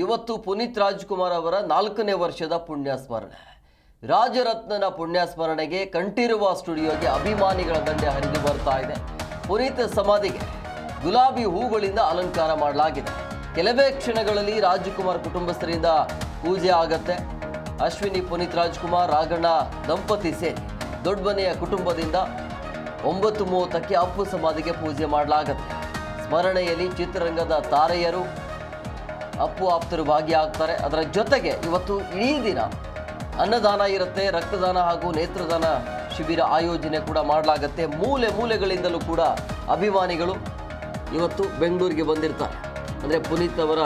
ಇವತ್ತು ಪುನೀತ್ ರಾಜ್ಕುಮಾರ್ ಅವರ ನಾಲ್ಕನೇ ವರ್ಷದ ಪುಣ್ಯ ಸ್ಮರಣೆ ರಾಜರತ್ನನ ಪುಣ್ಯ ಸ್ಮರಣೆಗೆ ಕಂಠೀರುವ ಸ್ಟುಡಿಯೋಗೆ ಅಭಿಮಾನಿಗಳ ದಂಡೆ ಹರಿದು ಬರ್ತಾ ಇದೆ. ಪುನೀತ್ ಸಮಾಧಿಗೆ ಗುಲಾಬಿ ಹೂಗಳಿಂದ ಅಲಂಕಾರ ಮಾಡಲಾಗಿದೆ. ಕೆಲವೇ ಕ್ಷಣಗಳಲ್ಲಿ ರಾಜ್ಕುಮಾರ್ ಕುಟುಂಬಸ್ಥರಿಂದ ಪೂಜೆ ಆಗತ್ತೆ. ಅಶ್ವಿನಿ, ಪುನೀತ್ ರಾಜ್ಕುಮಾರ್ ರಾಘಣ್ಣ ದಂಪತಿ ಸೇರಿ ದೊಡ್ಡಮನೆಯ ಕುಟುಂಬದಿಂದ ಒಂಬತ್ತು ಮೂವತ್ತಕ್ಕೆ ಅಪ್ಪು ಸಮಾಧಿಗೆ ಪೂಜೆ ಮಾಡಲಾಗುತ್ತೆ. ಸ್ಮರಣೆಯಲ್ಲಿ ಚಿತ್ರರಂಗದ ತಾರೆಯರು ಅಪ್ಪು ಆಪ್ತರು ಭಾಗಿಯಾಗ್ತಾರೆ. ಅದರ ಜೊತೆಗೆ ಇವತ್ತು ಇಡೀ ದಿನ ಅನ್ನದಾನ ಇರುತ್ತೆ, ರಕ್ತದಾನ ಹಾಗೂ ನೇತ್ರದಾನ ಶಿಬಿರ ಆಯೋಜನೆ ಕೂಡ ಮಾಡಲಾಗುತ್ತೆ. ಮೂಲೆ ಮೂಲೆಗಳಿಂದಲೂ ಕೂಡ ಅಭಿಮಾನಿಗಳು ಇವತ್ತು ಬೆಂಗಳೂರಿಗೆ ಬಂದಿರ್ತಾರೆ. ಅಂದರೆ ಪುನೀತ್ ಅವರ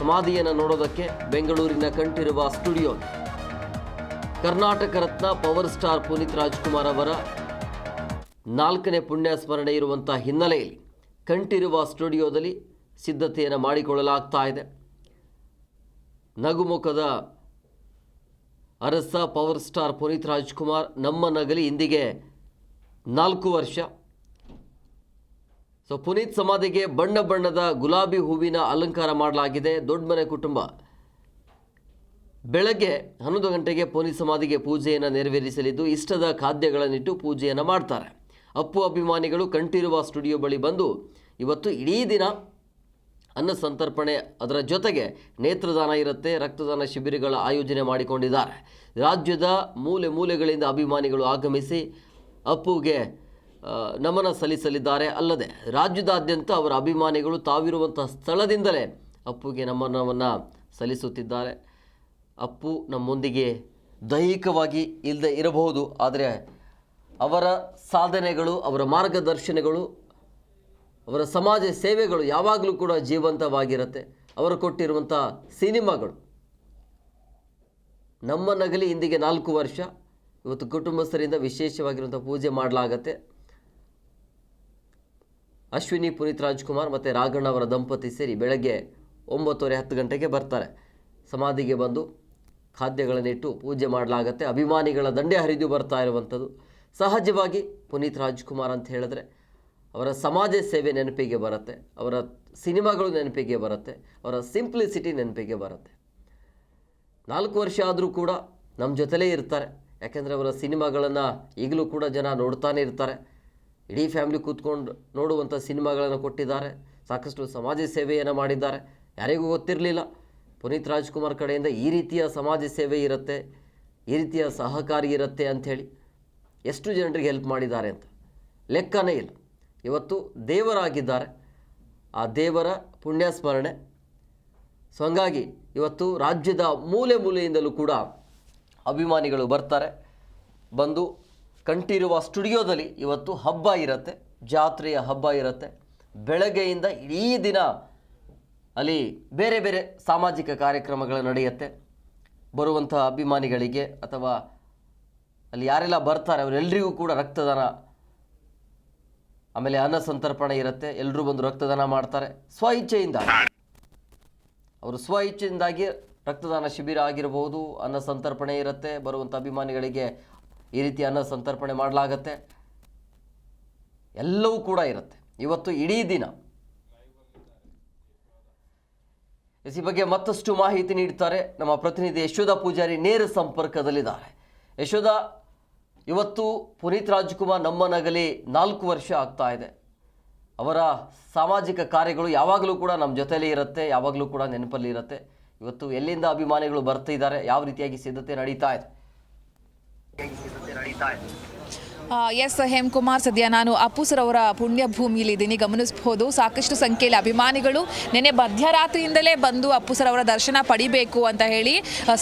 ಸಮಾಧಿಯನ್ನು ನೋಡೋದಕ್ಕೆ ಬೆಂಗಳೂರಿನ Kanteerava studio Karnataka Ratna power star Puneeth Rajkumar ಅವರ ನಾಲ್ಕನೇ ಪುಣ್ಯ ಸ್ಮರಣೆ ಇರುವಂಥ ಹಿನ್ನೆಲೆಯಲ್ಲಿ ಕಂಠಿರುವ ಸ್ಟುಡಿಯೋದಲ್ಲಿ ಸಿದ್ಧತೆಯನ್ನು ಮಾಡಿಕೊಳ್ಳಲಾಗ್ತಾ ಇದೆ. ನಗುಮುಖದ ಅರಸ ಪವರ್ ಸ್ಟಾರ್ ಪುನೀತ್ ರಾಜ್ಕುಮಾರ್ ನಮ್ಮ ನಗಲಿ ಇಂದಿಗೆ ನಾಲ್ಕು ವರ್ಷ. ಸೊ ಪುನೀತ್ ಸಮಾಧಿಗೆ ಬಣ್ಣ ಬಣ್ಣದ ಗುಲಾಬಿ ಹೂವಿನ ಅಲಂಕಾರ ಮಾಡಲಾಗಿದೆ. ದೊಡ್ಡ ಮನೆ ಕುಟುಂಬ. ಬೆಳಗ್ಗೆ ಹನ್ನೊಂದು ಗಂಟೆಗೆ ಪುನೀತ್ ಸಮಾಧಿಗೆ ಪೂಜೆಯನ್ನು ನೆರವೇರಿಸಲಿದ್ದು, ಇಷ್ಟದ ಖಾದ್ಯಗಳನ್ನಿಟ್ಟು ಪೂಜೆಯನ್ನು ಮಾಡ್ತಾರೆ. ಅಪ್ಪು ಅಭಿಮಾನಿಗಳು ಕಂಠೀರುವ ಸ್ಟುಡಿಯೋ ಬಳಿ ಬಂದು, ಇವತ್ತು ಇಡೀ ದಿನ ಅನ್ನ ಸಂತರ್ಪಣೆ ಅದರ ಜೊತೆಗೆ ನೇತ್ರದಾನ ಇರುತ್ತೆ, ರಕ್ತದಾನ ಶಿಬಿರಗಳ ಆಯೋಜನೆ ಮಾಡಿಕೊಂಡಿದ್ದಾರೆ. ರಾಜ್ಯದ ಮೂಲೆ ಮೂಲೆಗಳಿಂದ ಅಭಿಮಾನಿಗಳು ಆಗಮಿಸಿ ಅಪ್ಪುಗೆ ನಮನ ಸಲ್ಲಿಸಲಿದ್ದಾರೆ. ಅಲ್ಲದೆ ರಾಜ್ಯದಾದ್ಯಂತ ಅವರ ಅಭಿಮಾನಿಗಳು ತಾವಿರುವಂಥ ಸ್ಥಳದಿಂದಲೇ ಅಪ್ಪುಗೆ ನಮನವನ್ನು ಸಲ್ಲಿಸುತ್ತಿದ್ದಾರೆ. ಅಪ್ಪು ನಮ್ಮೊಂದಿಗೆ ದೈಹಿಕವಾಗಿ ಇಲ್ಲದೆ ಇರಬಹುದು, ಆದರೆ ಅವರ ಸಾಧನೆಗಳು, ಅವರ ಮಾರ್ಗದರ್ಶನಗಳು ಅವರ ಸಮಾಜ ಸೇವೆಗಳು ಯಾವಾಗಲೂ ಕೂಡ ಜೀವಂತವಾಗಿರುತ್ತೆ. ಅವರು ಕೊಟ್ಟಿರುವಂಥ ಸಿನಿಮಾಗಳು. ನಮ್ಮ ನಗಲಿ ಇಂದಿಗೆ ನಾಲ್ಕು ವರ್ಷ. ಇವತ್ತು ಕುಟುಂಬಸ್ಥರಿಂದ ವಿಶೇಷವಾಗಿರುವಂಥ ಪೂಜೆ ಮಾಡಲಾಗತ್ತೆ. ಅಶ್ವಿನಿ, ಪುನೀತ್ ರಾಜ್ಕುಮಾರ್ ಮತ್ತು ರಾಘಣ್ಣ ಅವರ ದಂಪತಿ ಸೇರಿ ಬೆಳಗ್ಗೆ ಒಂಬತ್ತುವರೆ ಹತ್ತು ಗಂಟೆಗೆ ಬರ್ತಾರೆ. ಸಮಾಧಿಗೆ ಬಂದು ಖಾದ್ಯಗಳನ್ನಿಟ್ಟು ಪೂಜೆ ಮಾಡಲಾಗತ್ತೆ. ಅಭಿಮಾನಿಗಳ ದಂಡೆ ಹರಿದು ಬರ್ತಾ ಇರುವಂಥದ್ದು. ಸಹಜವಾಗಿ ಪುನೀತ್ ರಾಜ್ಕುಮಾರ್ ಅಂತ ಹೇಳಿದ್ರೆ ಅವರ ಸಮಾಜ ಸೇವೆ ನೆನಪಿಗೆ ಬರುತ್ತೆ, ಅವರ ಸಿನಿಮಾಗಳು ನೆನಪಿಗೆ ಬರುತ್ತೆ, ಅವರ ಸಿಂಪ್ಲಿಸಿಟಿ ನೆನಪಿಗೆ ಬರುತ್ತೆ. ನಾಲ್ಕು ವರ್ಷ ಆದರೂ ಕೂಡ ನಮ್ಮ ಜೊತೆಲೇ ಇರ್ತಾರೆ. ಯಾಕೆಂದರೆ ಅವರ ಸಿನಿಮಾಗಳನ್ನು ಈಗಲೂ ಕೂಡ ಜನ ನೋಡ್ತಾನೆ ಇರ್ತಾರೆ. ಇಡೀ ಫ್ಯಾಮಿಲಿ ಕೂತ್ಕೊಂಡು ನೋಡುವಂಥ ಸಿನಿಮಾಗಳನ್ನು ಕೊಟ್ಟಿದ್ದಾರೆ. ಸಾಕಷ್ಟು ಸಮಾಜ ಸೇವೆಯನ್ನು ಮಾಡಿದ್ದಾರೆ. ಯಾರಿಗೂ ಗೊತ್ತಿರಲಿಲ್ಲ. ಪುನೀತ್ ರಾಜ್ಕುಮಾರ್ ಕಡೆಯಿಂದ ಈ ರೀತಿಯ ಸಮಾಜ ಸೇವೆ ಇರುತ್ತೆ, ಈ ರೀತಿಯ ಸಹಕಾರಿ ಇರುತ್ತೆ ಅಂಥೇಳಿ ಎಷ್ಟು ಜನರಿಗೆ ಹೆಲ್ಪ್ ಮಾಡಿದ್ದಾರೆ ಅಂತ ಲೆಕ್ಕನೇ ಇಲ್ಲ. ಇವತ್ತು ದೇವರಾಗಿದ್ದಾರೆ. ಆ ದೇವರ ಪುಣ್ಯ ಸ್ಮರಣೆ ಸೊ ಹಂಗಾಗಿ ಇವತ್ತು ರಾಜ್ಯದ ಮೂಲೆ ಮೂಲೆಯಿಂದಲೂ ಕೂಡ ಅಭಿಮಾನಿಗಳು ಬರ್ತಾರೆ. ಬಂದು ಕಂಠೀರುವ ಸ್ಟುಡಿಯೋದಲ್ಲಿ ಇವತ್ತು ಹಬ್ಬ ಇರುತ್ತೆ, ಜಾತ್ರೆಯ ಹಬ್ಬ ಇರುತ್ತೆ. ಬೆಳಗ್ಗೆಯಿಂದ ಇಡೀ ದಿನ ಅಲ್ಲಿ ಬೇರೆ ಬೇರೆ ಸಾಮಾಜಿಕ ಕಾರ್ಯಕ್ರಮಗಳು ನಡೆಯುತ್ತೆ. ಬರುವಂಥ ಅಭಿಮಾನಿಗಳಿಗೆ ಅಥವಾ ಅಲ್ಲಿ ಯಾರೆಲ್ಲ ಬರ್ತಾರೆ ಅವರೆಲ್ಲರಿಗೂ ಕೂಡ ರಕ್ತದಾನ ಆಮೇಲೆ ಅನ್ನ ಸಂತರ್ಪಣೆ ಇರುತ್ತೆ ಎಲ್ಲರೂ ಬಂದು ರಕ್ತದಾನ ಮಾಡ್ತಾರೆ ಸ್ವ ಇಚ್ಛೆಯಿಂದ ಅವರು ಸ್ವ ಇಚ್ಛೆಯಿಂದಾಗಿ ರಕ್ತದಾನ ಶಿಬಿರ ಆಗಿರಬಹುದು ಅನ್ನ ಸಂತರ್ಪಣೆ ಇರುತ್ತೆ ಬರುವಂಥ ಅಭಿಮಾನಿಗಳಿಗೆ ಈ ರೀತಿ ಅನ್ನ ಸಂತರ್ಪಣೆ ಮಾಡಲಾಗತ್ತೆ. ಎಲ್ಲವೂ ಕೂಡ ಇರುತ್ತೆ. ಇವತ್ತು ಇಡೀ ದಿನ. ಈ ಬಗ್ಗೆ ಮತ್ತಷ್ಟು ಮಾಹಿತಿ ನೀಡ್ತಾರೆ ನಮ್ಮ ಪ್ರತಿನಿಧಿ ಯಶೋಧ ಪೂಜಾರಿ ನೇರ ಸಂಪರ್ಕದಲ್ಲಿದ್ದಾರೆ. ಯಶೋಧ ಇವತ್ತು ಪುನೀತ್ ರಾಜ್ಕುಮಾರ್ ನಮ್ಮ ನಗಲಿ ನಾಲ್ಕು ವರ್ಷ ಆಗ್ತಾ ಇದೆ. ಅವರ ಸಾಮಾಜಿಕ ಕಾರ್ಯಗಳು ಯಾವಾಗಲೂ ಕೂಡ ನಮ್ಮ ಜೊತೆಯಲ್ಲಿ ಇರುತ್ತೆ, ಯಾವಾಗಲೂ ಕೂಡ ನೆನಪಲ್ಲಿ ಇರುತ್ತೆ. ಇವತ್ತು ಎಲ್ಲಿಂದ ಅಭಿಮಾನಿಗಳು ಬರ್ತಿದ್ದಾರೆ, ಯಾವ ರೀತಿಯಾಗಿ ಸಿದ್ಧತೆ ನಡೀತಾ ಇದೆ. ಎಸ್, ಹೇಮಕುಮಾರ್, ಸದ್ಯ ನಾನು ಅಪ್ಪು ಸರ್ ಅವರ ಪುಣ್ಯ ಭೂಮಿಯಲ್ಲಿ ಇದ್ದೀನಿ ಗಮನಿಸಬಹುದು ಸಾಕಷ್ಟು ಸಂಖ್ಯೆಯಲ್ಲಿ ಅಭಿಮಾನಿಗಳು ನಿನ್ನೆ ಮಧ್ಯರಾತ್ರಿಯಿಂದಲೇ ಬಂದು ಅಪ್ಪು ಅವರ ದರ್ಶನ ಪಡಿಬೇಕು ಅಂತ ಹೇಳಿ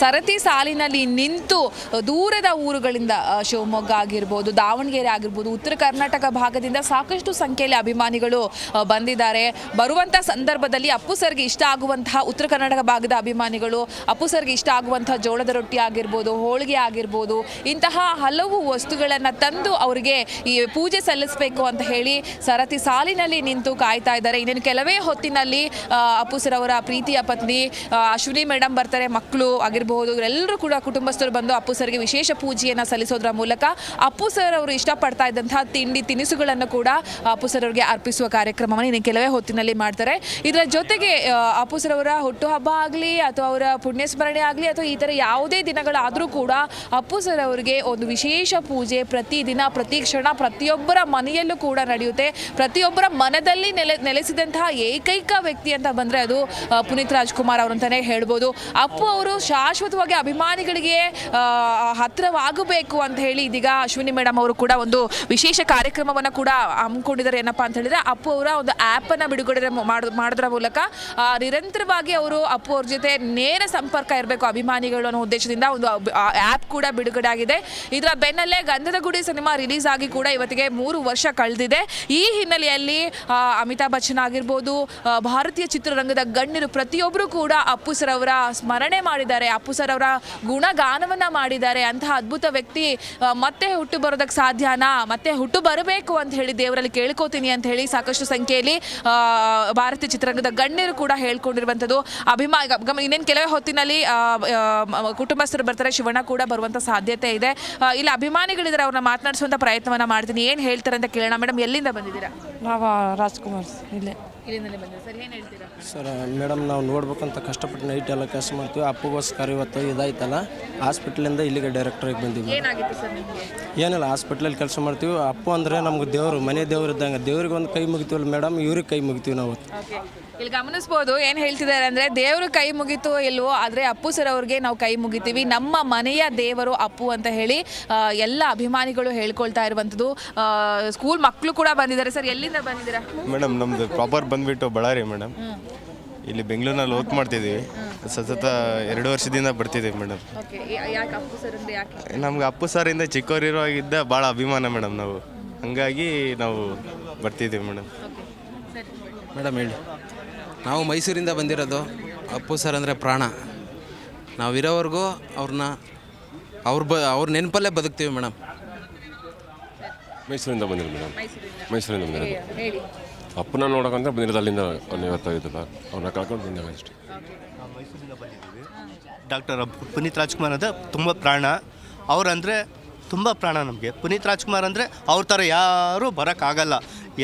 ಸರತಿ ಸಾಲಿನಲ್ಲಿ ನಿಂತು ದೂರದ ಊರುಗಳಿಂದ ಶಿವಮೊಗ್ಗ ಆಗಿರ್ಬೋದು, ದಾವಣಗೆರೆ ಆಗಿರ್ಬೋದು, ಉತ್ತರ ಕರ್ನಾಟಕ ಭಾಗದಿಂದ ಸಾಕಷ್ಟು ಸಂಖ್ಯೆಯಲ್ಲಿ ಅಭಿಮಾನಿಗಳು ಬಂದಿದ್ದಾರೆ. ಬರುವಂಥ ಸಂದರ್ಭದಲ್ಲಿ ಅಪ್ಪು ಸರ್ಗೆ ಇಷ್ಟ ಆಗುವಂತಹ ಉತ್ತರ ಕರ್ನಾಟಕ ಭಾಗದ ಅಭಿಮಾನಿಗಳು ಅಪ್ಪು ಸರ್ಗೆ ಇಷ್ಟ ಆಗುವಂತಹ ಜೋಳದ ರೊಟ್ಟಿ ಆಗಿರ್ಬೋದು, ಹೋಳಿಗೆ ಆಗಿರ್ಬೋದು, ಇಂತಹ ಹಲವು ವಸ್ತುಗಳನ್ನು ತಂದು ಅವರಿಗೆ ಈ ಪೂಜೆ ಸಲ್ಲಿಸಬೇಕು ಅಂತ ಹೇಳಿ ಸರತಿ ಸಾಲಿನಲ್ಲಿ ನಿಂತು ಕಾಯ್ತಾ ಇದ್ದಾರೆ. ಇನ್ನೇನು ಕೆಲವೇ ಹೊತ್ತಿನಲ್ಲಿ ಅಪ್ಪು ಸರ್ ಅವರ ಪ್ರೀತಿಯ ಪತ್ನಿ ಅಶ್ವಿನಿ ಮೇಡಮ್ ಬರ್ತಾರೆ, ಮಕ್ಕಳು ಆಗಿರಬಹುದು, ಇವರೆಲ್ಲರೂ ಕೂಡ ಕುಟುಂಬಸ್ಥರು ಬಂದು ಅಪ್ಪು ಸರ್ಗೆ ವಿಶೇಷ ಪೂಜೆಯನ್ನು ಸಲ್ಲಿಸೋದ್ರ ಮೂಲಕ ಅಪ್ಪು ಸರ್ ಅವರು ಇಷ್ಟಪಡ್ತಾ ಇದ್ದಂತಹ ತಿಂಡಿ ತಿನಿಸುಗಳನ್ನು ಕೂಡ ಅಪ್ಪು ಸರ್ ಅವರಿಗೆ ಅರ್ಪಿಸುವ ಕಾರ್ಯಕ್ರಮವನ್ನು ಇನ್ನು ಕೆಲವೇ ಹೊತ್ತಿನಲ್ಲಿ ಮಾಡ್ತಾರೆ. ಇದರ ಜೊತೆಗೆ ಅಪ್ಪು ಸರ್ ಅವರ ಹುಟ್ಟುಹಬ್ಬ ಆಗಲಿ ಅಥವಾ ಅವರ ಪುಣ್ಯಸ್ಮರಣೆ ಆಗಲಿ ಅಥವಾ ಈ ಥರ ಯಾವುದೇ ದಿನಗಳಾದರೂ ಕೂಡ ಅಪ್ಪು ಸರ್ ಅವರಿಗೆ ಒಂದು ವಿಶೇಷ ಪೂಜೆ ಪ್ರತಿದಿನ ಪ್ರತಿ ಕ್ಷಣ ಪ್ರತಿಯೊಬ್ಬರ ಮನೆಯಲ್ಲೂ ಕೂಡ ನಡೆಯುತ್ತೆ. ಪ್ರತಿಯೊಬ್ಬರ ಮನದಲ್ಲಿ ನೆಲೆ, ನೆಲೆಸಿದಂತಹ ಏಕೈಕ ವ್ಯಕ್ತಿ ಅಂತ ಬಂದರೆ ಅದು ಪುನೀತ್ ರಾಜ್ಕುಮಾರ್ ಅವರಂತಲೇ ಹೇಳ್ಬೋದು. ಅಪ್ಪು ಅವರು ಶಾಶ್ವತವಾಗಿ ಅಭಿಮಾನಿಗಳಿಗೆ ಹತ್ತಿರವಾಗಬೇಕು ಅಂತ ಹೇಳಿ ಇದೀಗ ಅಶ್ವಿನಿ ಮೇಡಮ್ ಅವರು ಕೂಡ ಒಂದು ವಿಶೇಷ ಕಾರ್ಯಕ್ರಮವನ್ನು ಕೂಡ ಹಮ್ಮಿಕೊಂಡಿದ್ದಾರೆ ಏನಪ್ಪ ಅಂತ ಹೇಳಿದ್ರೆ ಅಪ್ಪು ಅವರ ಒಂದು ಆ್ಯಪನ್ನು ಬಿಡುಗಡೆ ಮಾಡ್- ಮಾಡೋದ್ರ ಮೂಲಕ ನಿರಂತರವಾಗಿ ಅವರು ಅಪ್ಪು ಅವ್ರ ಜೊತೆ ನೇರ ಸಂಪರ್ಕ ಇರಬೇಕು ಅಭಿಮಾನಿಗಳು ಅನ್ನೋ ಉದ್ದೇಶದಿಂದ ಒಂದು ಆ್ಯಪ್ ಕೂಡ ಬಿಡುಗಡೆ ಆಗಿದೆ. ಇದರ ಬೆನ್ನಲ್ಲೇ ಗಂಧದ ಗುಡಿ ಸಿನಿಮಾ ರಿಲೀಸ್ ಆಗಿ ಕೂಡ ಇವತ್ತಿಗೆ ಮೂರು ವರ್ಷ ಕಳೆದಿದೆ. ಈ ಹಿನ್ನೆಲೆಯಲ್ಲಿ ಅಮಿತಾಬ್ ಬಚ್ಚನ್ ಆಗಿರ್ಬೋದು ಭಾರತೀಯ ಚಿತ್ರರಂಗದ ಗಣ್ಯರು ಪ್ರತಿಯೊಬ್ಬರು ಕೂಡ ಅಪ್ಪು ಸರ್ ಅವರ ಸ್ಮರಣೆ ಮಾಡಿದ್ದಾರೆ. ಅಪ್ಪು ಸರ್ ಅವರ ಗುಣಗಾನವನ್ನ ಮಾಡಿದ್ದಾರೆ. ಅಂತಹ ಅದ್ಭುತ ವ್ಯಕ್ತಿ ಮತ್ತೆ ಹುಟ್ಟು ಬರೋದಕ್ಕೆ ಸಾಧ್ಯನಾ? ಮತ್ತೆ ಹುಟ್ಟು ಬರಬೇಕು ಅಂತ ಹೇಳಿ ದೇವರಲ್ಲಿ ಕೇಳ್ಕೋತೀನಿ ಅಂತ ಹೇಳಿ ಸಾಕಷ್ಟು ಸಂಖ್ಯೆಯಲ್ಲಿ ಭಾರತೀಯ ಚಿತ್ರರಂಗದ ಗಣ್ಯರು ಕೂಡ ಹೇಳ್ಕೊಂಡಿರುವಂಥದ್ದು ಅಭಿಮಾ ಇನ್ನೇನು ಕೆಲವೇ ಹೊತ್ತಿನಲ್ಲಿ ಕುಟುಂಬಸ್ಥರು ಬರ್ತಾರೆ, ಶಿವಣ್ಣ ಕೂಡ ಬರುವಂಥ ಸಾಧ್ಯತೆ ಇದೆ. ಇಲ್ಲಿ ಅಭಿಮಾನಿಗಳಿದ್ದಾರೆ, ಅವ್ರನ್ನ ಮಾತನಾಡಿಸುವಂಥ ಪ್ರಯತ್ನವನ್ನ ಮಾಡ್ತೀನಿ. ಏನು ಹೇಳ್ತಾರೆ ಅಂತ ಕೇಳೋಣ. ಮೇಡಮ್ ಎಲ್ಲಿಂದ ಬಂದಿದ್ದೀರಾ? ನಾವು ರಾಜ್ಕುಮಾರ್ ಇಲ್ಲೇ. ಇಲ್ಲಿಂದಲೇ ಸರ್ ಏನು ಹೇಳ್ತೀರಾ? ಸರ್ ಮೇಡಮ್ ನಾವು ನೋಡ್ಬೇಕಂತ ಕಷ್ಟಪಟ್ಟು ನೈಟ್ ಎಲ್ಲ ಕೆಲಸ ಮಾಡ್ತೀವಿ. ಅಪ್ಪಗೋಸ್ಕರ ಇವತ್ತು ಇದಾಯ್ತಲ್ಲ ಹಾಸ್ಪಿಟ್ಲಿಂದ ಇಲ್ಲಿಗೆ ಡೈರೆಕ್ಟ್ರಿಗೆ ಬಂದಿವಿ ಏನಾಗಿತ್ತು ಸರ್ ನಿಮಗೆ? ಏನಿಲ್ಲ ಹಾಸ್ಪಿಟ್ಲಲ್ಲಿ ಕೆಲಸ ಮಾಡ್ತೀವಿ. ಅಪ್ಪು ಅಂದರೆ ನಮ್ಗೆ ದೇವರು ಮನೆ ದೇವ್ರು ಇದ್ದಂಗೆ. ದೇವ್ರಿಗೆ ಒಂದು ಕೈ ಮುಗಿತೀವಲ್ಲ ಮೇಡಮ್ ಇವ್ರಿಗೆ ಕೈ ಮುಗಿತೀವಿ ನಾವು. ಓಕೆ. ಇಲ್ಲಿ ಗಮನಿಸ್ಬೋದು ಏನು ಹೇಳ್ತಿದ್ದಾರೆ ಅಂದರೆ ದೇವರು ಕೈ ಮುಗಿತು ಇಲ್ವೋ ಆದರೆ ಅಪ್ಪು ಸರ್ ಅವ್ರಿಗೆ ನಾವು ಕೈ ಮುಗಿತೀವಿ. ನಮ್ಮ ಮನೆಯ ದೇವರು ಅಪ್ಪು ಅಂತ ಹೇಳಿ ಆ, ಎಲ್ಲ ಅಭಿಮಾನಿಗಳು ಹೇಳ್ಕೊಳ್ತಾ ಇರುವಂಥದ್ದು. ಆ, ಸ್ಕೂಲ್ ಮಕ್ಕಳು ಕೂಡ ಬಂದಿದ್ದಾರೆ ಸರ್. ಎಲ್ಲಿಂದ ಬಂದಿದ್ದೀರಾ? ಮೇಡಮ್ ನಮ್ದು ಪ್ರಾಪರ್ ಬಂದ್ಬಿಟ್ಟು ಬಳ್ಳಾರಿ ಮೇಡಮ್. ಇಲ್ಲಿ ಬೆಂಗಳೂರಿನಲ್ಲಿ ವರ್ಕ್ ಮಾಡ್ತಿದ್ದೀವಿ. ಸತತ ಎರಡು ವರ್ಷದಿಂದ ಬರ್ತಿದ್ದೀವಿ ಮೇಡಮ್. ಓಕೆ ಯಾಕೆ ಅಪ್ಪು ಸರ್ ಅಂದರೆ ಯಾಕೆ? ನಮ್ಗೆ ಅಪ್ಪು ಸಾರಿಂದ ಚಿಕ್ಕವರಿರುವಾಗಿದ್ದ ಭಾಳ ಅಭಿಮಾನ ಮೇಡಮ್ ನಾವು. ಹಂಗಾಗಿ ನಾವು ಬರ್ತಿದ್ದೀವಿ ಮೇಡಮ್. ಮೇಡಮ್ ಹೇಳಿ. ನಾವು ಮೈಸೂರಿಂದ ಬಂದಿರೋದು ಅಪ್ಪು ಸರ್ ಅಂದರೆ ಪ್ರಾಣ. ನಾವಿರೋವರೆಗೂ ಅವ್ರನ್ನ ಅವ್ರ ಬ ಅವ್ರ ನೆನಪಲ್ಲೇ ಬದುಕ್ತೀವಿ ಮೇಡಮ್. ಮೈಸೂರಿಂದ ಬಂದಿರೋದು ಮೇಡಮ್. ಮೈಸೂರಿಂದ. ಬಂದಿರೋದು. ಅಪ್ಪನ ನೋಡೋಕಂತ ಬಂದಿರೋದು ಅಲ್ಲಿಂದ ಇವತ್ತಾಗಿದ್ದಲ್ಲ ಅವನ್ನ ಕಳ್ಕೊಂಡು ಬಂದಾಗ ಅಷ್ಟೇ. ಡಾಕ್ಟರ್ ಪುನೀತ್ ರಾಜ್ಕುಮಾರ್ ಅಂದರೆ ತುಂಬ ಪ್ರಾಣ. ಅವರಂದರೆ ತುಂಬ ಪ್ರಾಣ ನಮಗೆ. ಪುನೀತ್ ರಾಜ್ಕುಮಾರ್ ಅಂದರೆ ಅವ್ರ ಥರ ಯಾರೂ ಬರೋಕ್ಕಾಗಲ್ಲ.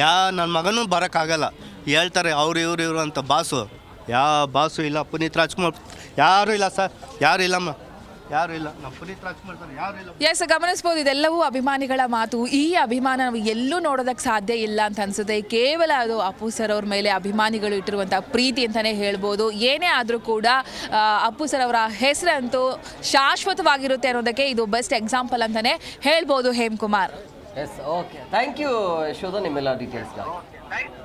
ಯಾ ನನ್ನ ಮಗನೂ ಬರೋಕ್ಕಾಗಲ್ಲ. ಹೇಳ್ತಾರೆ ಅವ್ರು ಇವ್ರು ಇವರು ಅಂತ ಬಾಸು. ಯಾವ ಬಾಸು ಇಲ್ಲ, ಪುನೀತ್ ರಾಜ್ಕುಮಾರ್ ಯಾರೂ ಇಲ್ಲ ಸರ್. ಯಾರು ಇಲ್ಲಮ್ಮ. ಯಾರು ಇಲ್ಲ? ನಮ್ಮ ಪುನೀತ್ ರಾಜ್ಕುಮಾರ್ ಸರ್ ಯಾರು ಇಲ್ಲ? ಎಸ್ ಗಮನಿಸಬಹುದು ಇದೆಲ್ಲವೂ ಅಭಿಮಾನಿಗಳ ಮಾತು. ಈ ಅಭಿಮಾನ ನಾವು ಎಲ್ಲೂ ನೋಡೋದಕ್ಕೆ ಸಾಧ್ಯ ಇಲ್ಲ ಅಂತ ಅನ್ಸುತ್ತೆ. ಕೇವಲ ಅದು ಅಪ್ಪು ಸರ್ ಅವ್ರ ಮೇಲೆ ಅಭಿಮಾನಿಗಳು ಇಟ್ಟಿರುವಂತಹ ಪ್ರೀತಿ ಅಂತಾನೆ ಹೇಳ್ಬೋದು. ಏನೇ ಆದರೂ ಕೂಡ ಆ, ಅಪ್ಪು ಸರ್ ಅವರ ಹೆಸರಂತೂ ಶಾಶ್ವತವಾಗಿರುತ್ತೆ ಅನ್ನೋದಕ್ಕೆ ಇದು ಬೆಸ್ಟ್ ಎಕ್ಸಾಂಪಲ್ ಅಂತಾನೆ ಹೇಳ್ಬೋದು Hemakumar. Yes okay thank you Yashodha ನಿಮ್ಮೆಲ್ಲ ಡೀಟೇಲ್ಸ್ಗಾಗಿ ಿ